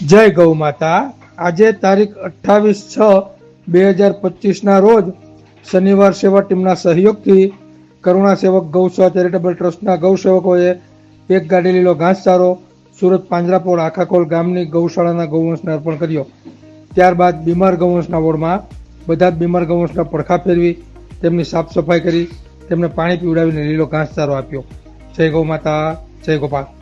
જય ગૌ માતા. આજે તારીખ અઠ્ઠાવીસ છ બે હજાર પચીસના રોજ શનિવાર સેવા ટીમના સહયોગથી કરુણા સેવક ગૌસેવા ચેરિટેબલ ટ્રસ્ટના ગૌસેવકોએ એક ગાડી લીલો ઘાસચારો સુરત પાંજરાપોળ આખાકોલ ગામની ગૌશાળાના ગૌવંશને અર્પણ કર્યો. ત્યારબાદ બીમાર ગૌવંશના વોર્ડમાં બધા જ બીમાર ગૌવંશના પડખા ફેરવી તેમની સાફ સફાઈ કરી તેમને પાણી પીવડાવીને લીલો ઘાસચારો આપ્યો. જય ગૌ માતા, જય ગોપાલ.